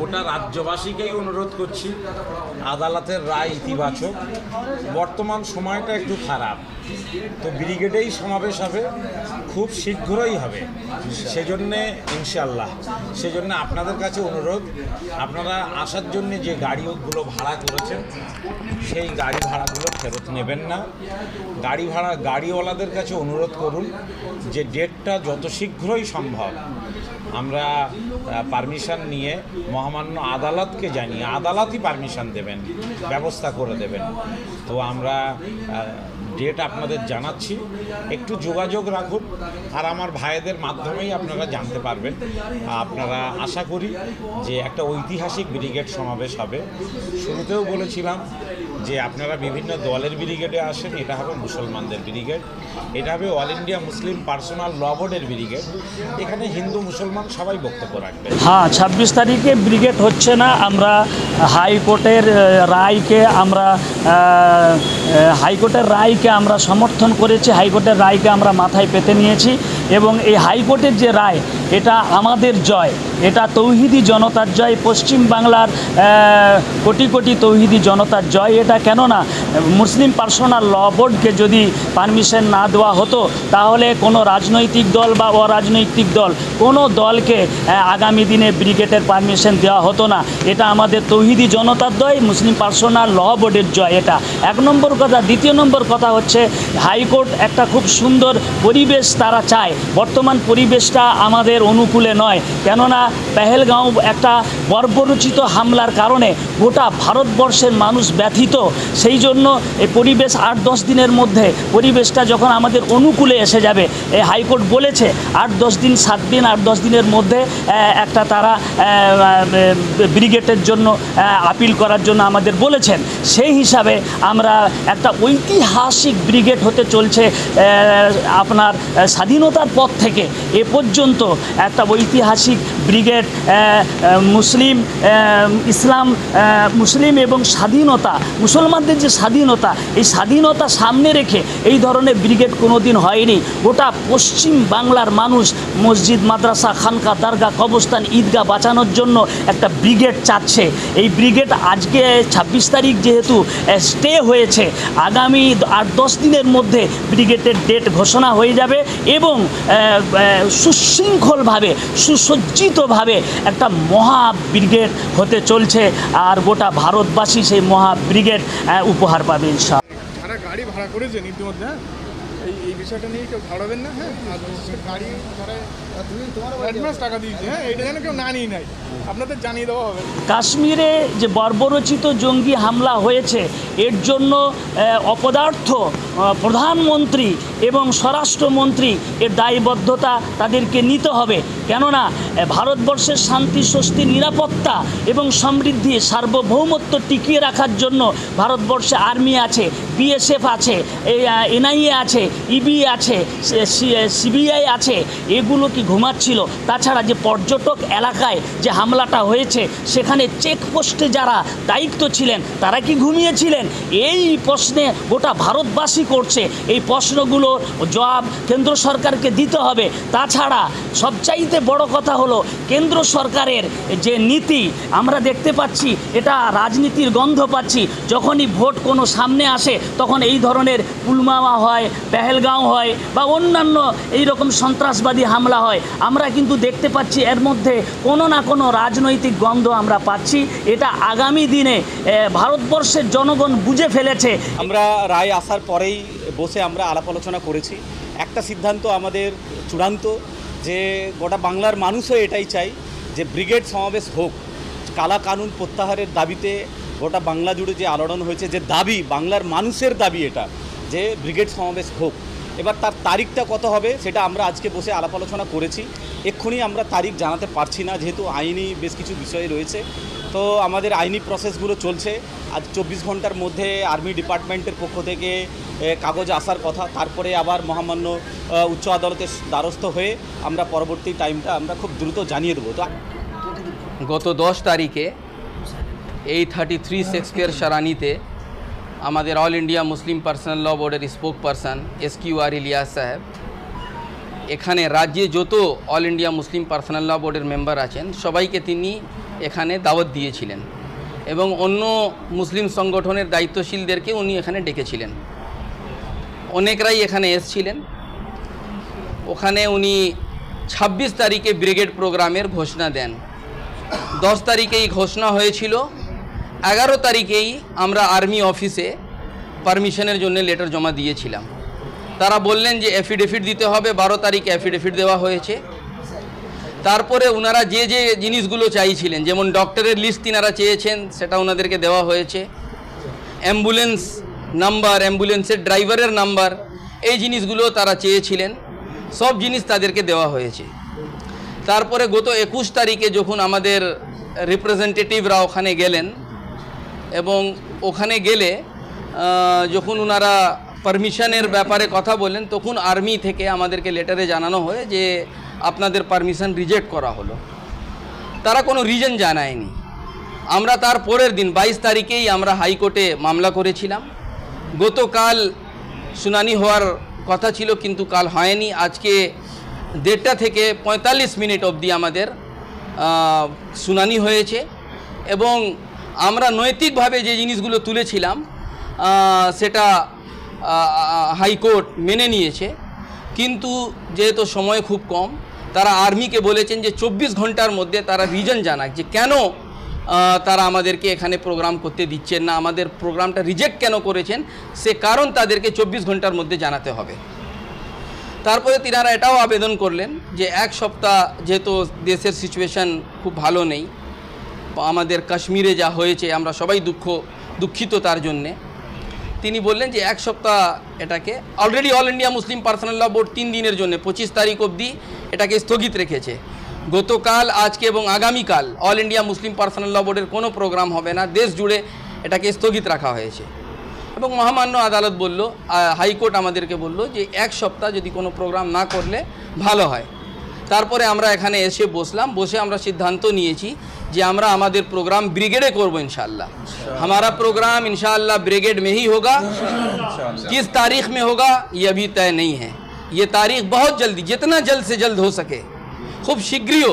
গোটা রাজ্যবাসীকেই অনুরোধ করছি, আদালতের রায় ইতিবাচক। বর্তমান সময়টা একটু খারাপ। তো ব্রিগেডেই সমাবেশ হবে, খুব শীঘ্রই হবে। সেজন্যে ইনশাল্লাহ সেজন্য আপনাদের কাছে অনুরোধ, আপনারা আসার জন্য যে গাড়িগুলো ভাড়া করেছেন, সেই গাড়ি ভাড়াগুলো ফেরত নেবেন না। গাড়ি ভাড়া গাড়িওয়ালাদের কাছে অনুরোধ করুন যে ডেটটা যত শীঘ্রই সম্ভব আমরা পারমিশন নিয়ে মহামান্য আদালতকে জানিয়ে, আদালতই পারমিশন দেবেন, ব্যবস্থা করে দেবেন। তো আমরা ডেট আপনাদের জানাচ্ছি। একটু যোগাযোগ রাখুন, আর আমার ভাইদের মাধ্যমেই আপনারা জানতে পারবেন। আপনারা আশা করি যে একটা ঐতিহাসিক ব্রিগেড সমাবেশ হবে। শুরুতেও বলেছিলাম যে আপনারা বিভিন্ন দলের ব্রিগেডে আসেন, এটা হবে মুসলমানদের ব্রিগেড, এটা হবে all India Muslim personal law বোর্ডের ব্রিগেড। এখানে হিন্দু, মুসলমান সবাই বক্তব্য রাখবে। হ্যাঁ ছাব্বিশ তারিখে ব্রিগেড হচ্ছে না, আমরা হাইকোর্টের রায়কে আমরা হাইকোর্টের রায়কে আমরা সমর্থন করেছি হাইকোর্টের রায়কে আমরা মাথায় পেতে নিয়েছি। এবং এই হাইকোর্টের যে রায়, এটা আমাদের জয়। এটা তৌহিদি জনতার জয়, পশ্চিম বাংলার কোটি কোটি তৌহিদি জনতার জয়। এটা কেননা, মুসলিম পার্সোনাল ল বোর্ডকে যদি পারমিশন না দেওয়া হতো, তাহলে কোনো রাজনৈতিক দল বা অরাজনৈতিক দল, কোনো দলকে আগামী দিনে ব্রিগেডের পারমিশন দেওয়া হতো না। এটা আমাদের তৌহিদি জনতার জয়, মুসলিম পার্সোনাল ল বোর্ডের জয় এটা। এক নম্বর কথা, দ্বিতীয় নম্বর কথা হচ্ছে, হাইকোর্ট একটা খুব সুন্দর পরিবেশ তারা চায়। বর্তমান পরিবেশটা আমাদের অনুকূলে নয়। কেননা পেহেলগাঁও একটা বর্বরচিত হামলার কারণে গোটা ভারতবর্ষের মানুষ ব্যথিত। সেই জন্য এই পরিবেশ আট দশ দিনের মধ্যে পরিবেশটা যখন আমাদের অনুকূলে এসে যাবে এই হাইকোর্ট বলেছে আট দশ দিন সাত দিন আট দশ দিনের মধ্যে একটা তারা ব্রিগেডের জন্য আপিল করার জন্য আমাদের বলেছেন। সেই হিসাবে আমরা একটা ঐতিহাসিক ব্রিগেড হতে চলছে আপনার আহ, স্বাধীনতার পর থেকে এ পর্যন্ত একটা ঐতিহাসিক ব্রিগেড মুসলিম ইসলাম মুসলিম এবং স্বাধীনতা, মুসলমানদের যে স্বাধীনতা, এই স্বাধীনতা সামনে রেখে এই ধরনের ব্রিগেড কোনোদিন হয়নি। গোটা পশ্চিম বাংলার মানুষ মসজিদ, মাদ্রাসা, খানকা দারগা কবস্থান ঈদগাহ বাঁচানোর জন্য একটা ব্রিগেড চাচ্ছে। এই ব্রিগেড আজকে ছাব্বিশ তারিখ যেহেতু স্টে হয়েছে, আগামী আট দশ দিনের মধ্যে ব্রিগেডের ডেট ঘোষণা হয়ে যাবে এবং সুশৃঙ্খলভাবে সুসজ্জিতভাবে একটা মহা ব্রিগেড হতে চলছে আর গোটা ভারতবাসী সেই মহা ব্রিগেড উপহার পাবে ইনশাআল্লাহ। যারা গাড়ি ভাড়া করেছেন ইতিমধ্যে হ্যাঁ? এই এই বিষয়টা নিয়ে কেউ ভাড়াবেন না হ্যাঁ? আর বিশেষ করে গাড়ি অ্যাডভান্স টাকা দিয়েছে হ্যাঁ? এইটা যেন কেউ না নিয়ে নেয়। আপনাদের জানিয়ে দেওয়া হবে। কাশ্মীরে যে বর্বরচিত জঙ্গি হামলা হয়েছে এর জন্য অপদার্থ প্রধানমন্ত্রী এবং স্বরাষ্ট্রমন্ত্রী এর দায়বদ্ধতা তাদেরকে নিতে হবে। কেননা ভারতবর্ষের শান্তি, স্বস্তি, নিরাপত্তা এবং সমৃদ্ধি, সার্বভৌমত্ব টিকিয়ে রাখার জন্য ভারতবর্ষে আর্মি আছে, বিএসএফ আছে এনআইএ আছে, ইবি আছে সিবিআই আছে, এগুলো কি ঘুমাচ্ছিল? তাছাড়া যে পর্যটক এলাকায় যে হামলাটা হয়েছে, সেখানে চেকপোস্টে যারা দায়িত্ব ছিলেন, তারা কি ঘুমিয়েছিলেন? এই প্রশ্নে গোটা ভারতবাসী করছে। এই প্রশ্নগুলোর জবাব কেন্দ্র সরকারকে দিতে হবে। তাছাড়া সবচাইতে বড় কথা হলো, কেন্দ্র সরকারের যে নীতি, আমরা দেখতে পাচ্ছি, এটা রাজনীতির গন্ধ পাচ্ছি। যখনই ভোট কোনো সামনে আসে, তখন এই ধরনের পুলমামা হয়, পেহেলগাঁও হয়, বা অন্যান্য এই রকম সন্ত্রাসবাদী হামলা হয়, আমরা কিন্তু দেখতে পাচ্ছি এর মধ্যে কোনো না কোনো রাজনৈতিক গন্ধ আমরা পাচ্ছি। এটা আগামী দিনে ভারতবর্ষের জনগণ বুঝে ফেলেছে। আমরা রায় আসার পরেই বসে আমরা আলাপ আলোচনা করেছি। একটা সিদ্ধান্ত আমাদের চূড়ান্ত যে গোটা বাংলার মানুষও এটাই চাই যে ব্রিগেড সমাবেশ হোক। কালা কানুন প্রত্যাহারের দাবিতে গোটা বাংলা জুড়ে যে আলোড়ন হয়েছে, যে দাবি, বাংলার মানুষের দাবি এটা, যে ব্রিগেড সমাবেশ হোক। এবার তার তারিখটা কত হবে সেটা আমরা আজকে বসে আলাপ আলোচনা করেছি। এক্ষুনি আমরা তারিখ জানাতে পারছি না, যেহেতু আইনি বেশ কিছু বিষয় রয়েছে। তো আমাদের আইনি প্রসেসগুলো চলছে। আজ চব্বিশ ঘণ্টার মধ্যে আর্মি ডিপার্টমেন্টের পক্ষ থেকে কাগজ আসার কথা, তারপরে আবার মহামান্য উচ্চ আদালতের দ্বারস্থ হয়ে আমরা পরবর্তী টাইমটা আমরা খুব দ্রুত জানিয়ে দেবো। তো গত দশ তারিখে এই থার্টি থ্রি শেক্সপিয়ার সারানিতে আমাদের all India Muslim personal law বোর্ডের spokesperson S Q R Ilyas saheb এখানে রাজ্যে যত all India Muslim personal law বোর্ডের মেম্বার আছেন, সবাইকে তিনি এখানে দাওয়াত দিয়েছিলেন এবং অন্য মুসলিম সংগঠনের দায়িত্বশীলদেরকে উনি এখানে ডেকেছিলেন। অনেকরাই এখানে এসছিলেন। ওখানে উনি ছাব্বিশ তারিখে ব্রিগেড প্রোগ্রামের ঘোষণা দেন। দশ তারিখেই ঘোষণা হয়েছিল। এগারো তারিখেই আমরা আর্মি অফিসে পারমিশনের জন্য লেটার জমা দিয়েছিলাম। তারা বললেন যে অ্যাফিডেভিট দিতে হবে, বারো তারিখে অ্যাফিডেভিট দেওয়া হয়েছে। তারপরে ওনারা যে যে জিনিসগুলো চাইছিলেন, যেমন ডক্টরের লিস্ট তিনারা চেয়েছেন, সেটা ওনাদেরকে দেওয়া হয়েছে। অ্যাম্বুলেন্স নাম্বার অ্যাম্বুলেন্সের ড্রাইভারের নাম্বার এই জিনিসগুলো তারা চেয়েছিলেন, সব জিনিস তাদেরকে দেওয়া হয়েছে। তারপরে গত একুশ তারিখে যখন আমাদের রিপ্রেজেন্টেটিভরা ওখানে গেলেন, এবং ওখানে গেলে যখন ওনারা পারমিশনের ব্যাপারে কথা বলেন তখন আর্মি থেকে আমাদেরকে লেটারে জানানো হয় যে আপনাদের পারমিশন রিজেক্ট করা হলো। তারা কোনো রিজন জানায়নি। আমরা তার পরের দিন, বাইশ তারিখেই আমরা হাইকোর্টে মামলা করেছিলাম। গতকাল শুনানি হওয়ার কথা ছিল, কিন্তু কাল হয়নি। আজকে দেড়টা থেকে পঁয়তাল্লিশ মিনিট অবধি আমাদের শুনানি হয়েছে। এবং আমরা নৈতিকভাবে যে জিনিসগুলো তুলেছিলাম সেটা হাইকোর্ট মেনে নিয়েছে। কিন্তু যেহেতু সময় খুব কম, তারা আর্মিকে বলেছেন যে চব্বিশ ঘণ্টার মধ্যে তারা রিজন জানাক যে কেন তারা আমাদেরকে এখানে প্রোগ্রাম করতে দিচ্ছেন না, আমাদের প্রোগ্রামটা রিজেক্ট কেন করেছেন, সে কারণ তাদেরকে চব্বিশ ঘণ্টার মধ্যে জানাতে হবে। তারপরে তিনারা এটাও আবেদন করলেন যে এক সপ্তাহ যেহেতু দেশের সিচুয়েশন খুব ভালো নেই, আমাদের কাশ্মীরে যা হয়েছে, আমরা সবাই দুঃখ, দুঃখিত তার জন্যে। তিনি বললেন যে এক সপ্তাহ এটাকে already all India Muslim personal law board তিন দিনের জন্য, পঁচিশ তারিখ অবধি এটাকে স্থগিত রেখেছে। গতকাল, আজকে এবং আগামীকাল all India Muslim personal law বোর্ডের কোনো প্রোগ্রাম হবে না, দেশ জুড়ে এটাকে স্থগিত রাখা হয়েছে। এবং মহামান্য আদালত বলল হাইকোর্ট আমাদেরকে বলল যে এক সপ্তাহ যদি কোনো প্রোগ্রাম না করলে ভালো হয়। তারপরে আমরা এখানে এসে বসলাম বসে আমরা সিদ্ধান্ত নিয়েছি যে আমরা আমাদের প্রোগ্রাম ব্রিগেডে করব ইনশাল্লাহ हमारा প্রোগ্রাম ইনশাল্লাহ ব্রিগেড মেই হোগা কিস তারিখ মে হোগা ইয়ে ये अभी तय তারিখ বহুত জলদি तारीख बहुत जल्दी जितना जल्द से খুব শীঘ্রই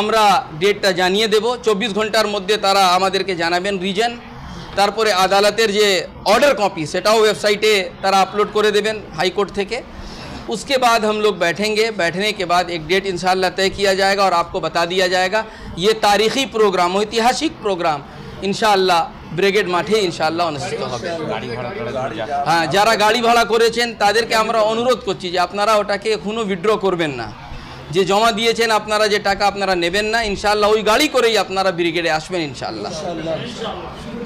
আমরা ডেটটা জানিয়ে দেব। চব্বিশ ঘণ্টার মধ্যে তারা আমাদেরকে জানাবেন রিজন। তারপরে আদালতের যে অর্ডার কপি সেটাও ওয়েবসাইটে তারা আপলোড করে দেবেন হাইকোর্ট থেকে। اس کے بعد ہم لوگ بیٹھیں گے۔ بیٹھنے کے بعد ایک ڈیٹ انشاءاللہ طے کیا جائے گا اور آپ کو بتا دیا جائے گا۔ یہ تاریخی پروگرام یتیحاسک پروگرام۔ انشاءاللہ بریگیڈ اللہ انشاءاللہ انشاءاللہ ہوگی ہاں جارا گاڑی بھاڑا کردھ اپنا رہا آپ کے خونو ویڈرو کربین چین اپنا رہا جے ٹاکا اپنا رہا شاء انشاءاللہ ہوئی گاڑی کو ہی اپناگیڈ آس انشاءاللہ۔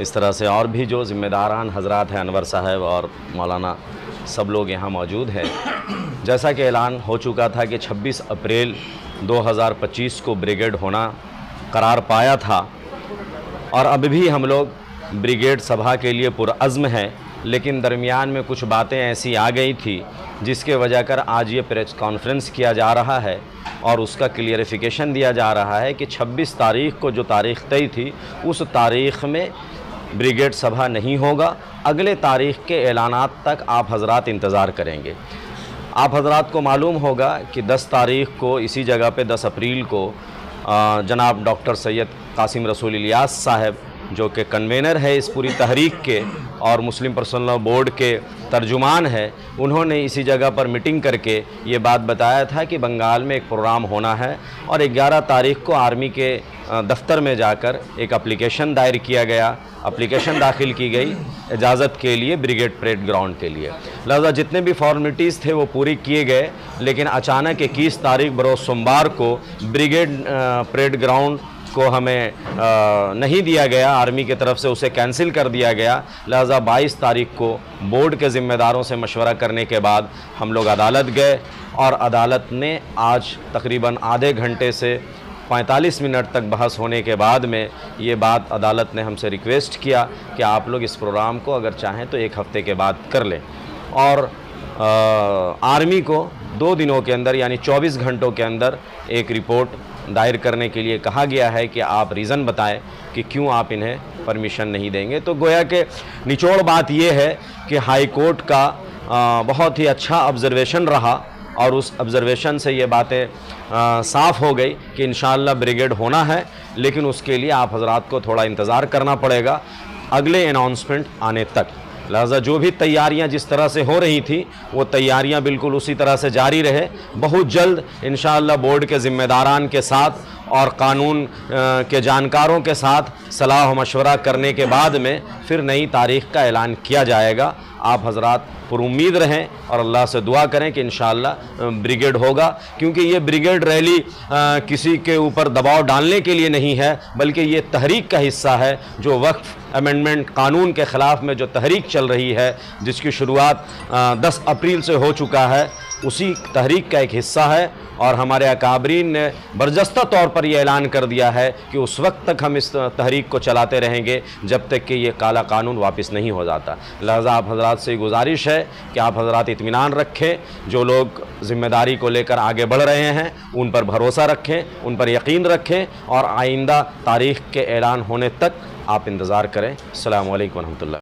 اس طرح سے اور بھی جو ذمہ داران حضرات ہیں، انور صاحب اور مولانا سب لوگ یہاں موجود ہیں۔ جیسا کہ اعلان ہو چکا تھا کہ چھبیس اپریل دو ہزار پچیس کو بریگیڈ ہونا قرار پایا تھا۔ اور اب بھی ہم لوگ بریگیڈ سبھا کے لیے پرعزم ہیں، لیکن درمیان میں کچھ باتیں ایسی آ گئی تھی جس کے وجہ کر آج یہ پریس کانفرنس کیا جا رہا ہے اور اس کا کلیریفیکیشن دیا جا رہا ہے کہ چھبیس تاریخ کو جو تاریخ طے تھی، اس تاریخ میں بریگیڈ سبھا نہیں ہوگا۔ اگلے تاریخ کے اعلانات تک آپ حضرات انتظار کریں گے۔ آپ حضرات کو معلوم ہوگا کہ دس تاریخ کو اسی جگہ پہ دس اپریل کو جناب ڈاکٹر سید قاسم رسول الیاس صاحب جو کہ کنوینر ہے اس پوری تحریک کے اور مسلم پرسنل بورڈ کے ترجمان ہے، انہوں نے اسی جگہ پر میٹنگ کر کے یہ بات بتایا تھا کہ بنگال میں ایک پروگرام ہونا ہے اور گیارہ تاریخ کو آرمی کے دفتر میں جا کر ایک اپلیکیشن دائر کیا گیا۔ اپلیکیشن داخل کی گئی اجازت کے لیے بریگیڈ پریڈ گراؤنڈ کے لیے۔ لہذا جتنے بھی فارمیٹیز تھے وہ پوری کیے گئے، لیکن اچانک اکیس تاریخ بروز سوموار کو بریگیڈ پریڈ گراؤنڈ کو ہمیں نہیں دیا گیا، آرمی کے طرف سے اسے کینسل کر دیا گیا۔ لہٰذا بائیس تاریخ کو بورڈ کے ذمہ داروں سے مشورہ کرنے کے بعد ہم لوگ عدالت گئے اور عدالت نے آج تقریباً آدھے گھنٹے سے پینتالیس منٹ تک بحث ہونے کے بعد میں یہ بات عدالت نے ہم سے ریکویسٹ کیا کہ آپ لوگ اس پروگرام کو اگر چاہیں تو ایک ہفتے کے بعد کر لیں۔ اور آرمی کو دو دنوں کے اندر یعنی چوبیس گھنٹوں کے اندر ایک رپورٹ دائر کرنے کے لیے کہا گیا ہے کہ آپ ریزن بتائیں کہ کیوں آپ انہیں پرمیشن نہیں دیں گے۔ تو گویا کہ نچوڑ بات یہ ہے کہ ہائی کورٹ کا بہت ہی اچھا آبزرویشن رہا اور اس آبزرویشن سے یہ باتیں صاف ہو گئی کہ انشاءاللہ بریگیڈ ہونا ہے، لیکن اس کے لیے آپ حضرات کو تھوڑا انتظار کرنا پڑے گا۔ اگلے اناؤنسمنٹ آنے تک۔ لہٰذا جو بھی تیاریاں جس طرح سے ہو رہی تھی وہ تیاریاں بالکل اسی طرح سے جاری رہے۔ بہت جلد انشاءاللہ بورڈ کے ذمہ داران کے ساتھ اور قانون کے جانکاروں کے ساتھ صلاح و مشورہ کرنے کے بعد میں پھر نئی تاریخ کا اعلان کیا جائے گا۔ آپ حضرات پر امید رہیں اور اللہ سے دعا کریں کہ انشاءاللہ بریگیڈ ہوگا۔ کیونکہ یہ بریگیڈ ریلی کسی کے اوپر دباؤ ڈالنے کے لیے نہیں ہے، بلکہ یہ تحریک کا حصہ ہے جو وقف امنڈمنٹ قانون کے خلاف میں جو تحریک چل رہی ہے، جس کی شروعات دس اپریل سے ہو چکا ہے۔ اسی تحریک کا ایک حصہ ہے اور ہمارے اکابرین نے برجستہ طور پر یہ اعلان کر دیا ہے کہ اس وقت تک ہم اس تحریک کو چلاتے رہیں گے جب تک کہ یہ کالا قانون واپس نہیں ہو جاتا۔ لہذا آپ حضرات سے گزارش ہے کہ آپ حضرات اطمینان رکھیں، جو لوگ ذمہ داری کو لے کر آگے بڑھ رہے ہیں، ان پر بھروسہ رکھیں، ان پر یقین رکھیں اور آئندہ تاریخ کے اعلان ہونے تک آپ انتظار کریں۔ السلام علیکم ورحمۃ اللہ۔